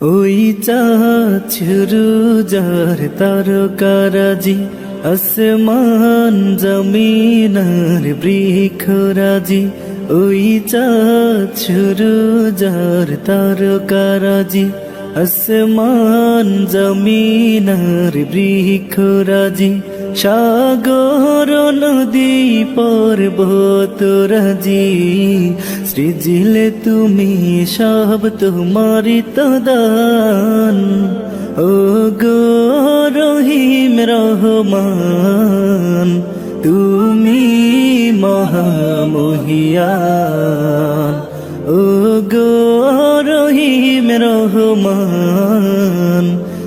ওই চাছরু যার তারকারাজি আসমান জমিনার বৃক্ষরাজি ওই চাছরু যার তারকারাজি আসমান জমিনার বৃক্ষরাজি সাগর নদী পর্বত রাজি। সৃজিলে, তুমি সব তোমারি তো দান ও গো রহিম রহমান, তুমি মহামহিয়ান। ও গো রহিম রহমান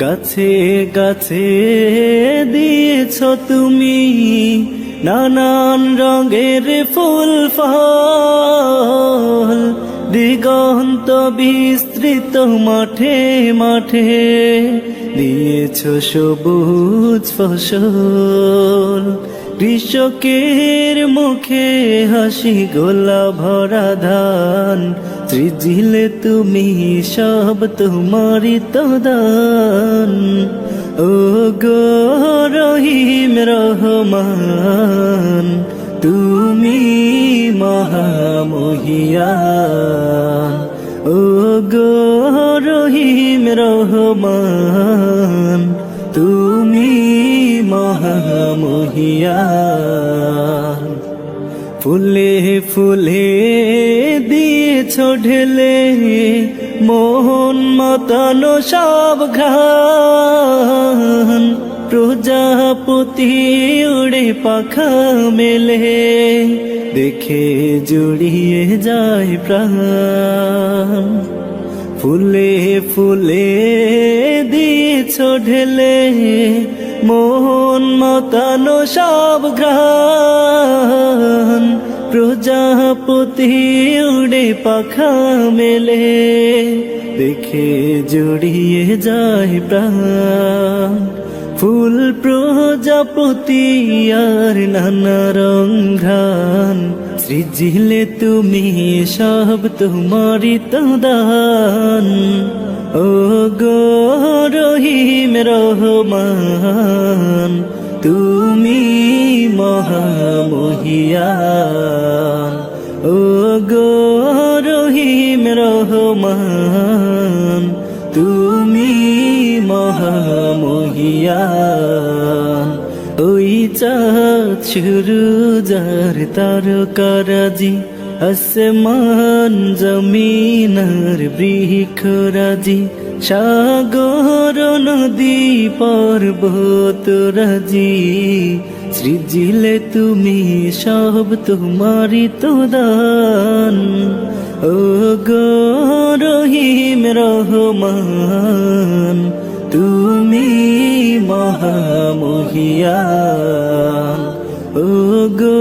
গাছে গাছে দিয়েছ তুমি নানান রঙের ফুল ফল। দিগন্ত বিস্তৃত মাঠে মাঠে দিয়েছ সবুজ ফসল। কৃষকের মুখে হাসি, গোলা ভরা ধান। সৃজিলে তুমি, সব তোমারি তো দান ও গো রহিম রহমান, তুমি মহামহিয়ান ও গো রহিম রহমান, তুমি মহামহিয়ান ফুলে ফুলে দিয়েছ ঢেলে, মোহন মতানো সব ঘ্রাণ। প্রজাপতি উড়ে পাখা মেলে, দেখে জুড়িয়ে যায় প্রাণ। ফুলে ফুলে দিয়েছ ঢেলে, মোহন মতানো সব গ্রান প্রজাপতি উড়ে পাখা মেলে, দেখে জড়িয়ে যায় প্রাণ। ফুল প্রজাপতি আর নানা রং সৃজিলে তুমি সব তোমারি তো দান ও গো রহিম রহমান, তুমি মহামহিয়ান। ও গো রহিম রহমান, তুমি মহামহিয়ান ওই চাঁদ শুরু যার তারকারাজি আসমান জমিনার বৃক্ষরাজি সাগর নদী পর্বত রাজি, সৃজিলে তুমি সব তোমারি তো দান। ও গো রহিম রহমান, তুমি মহামহিয়ান। ও গো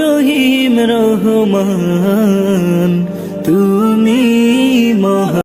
রহিম রহমান, তুমি মহা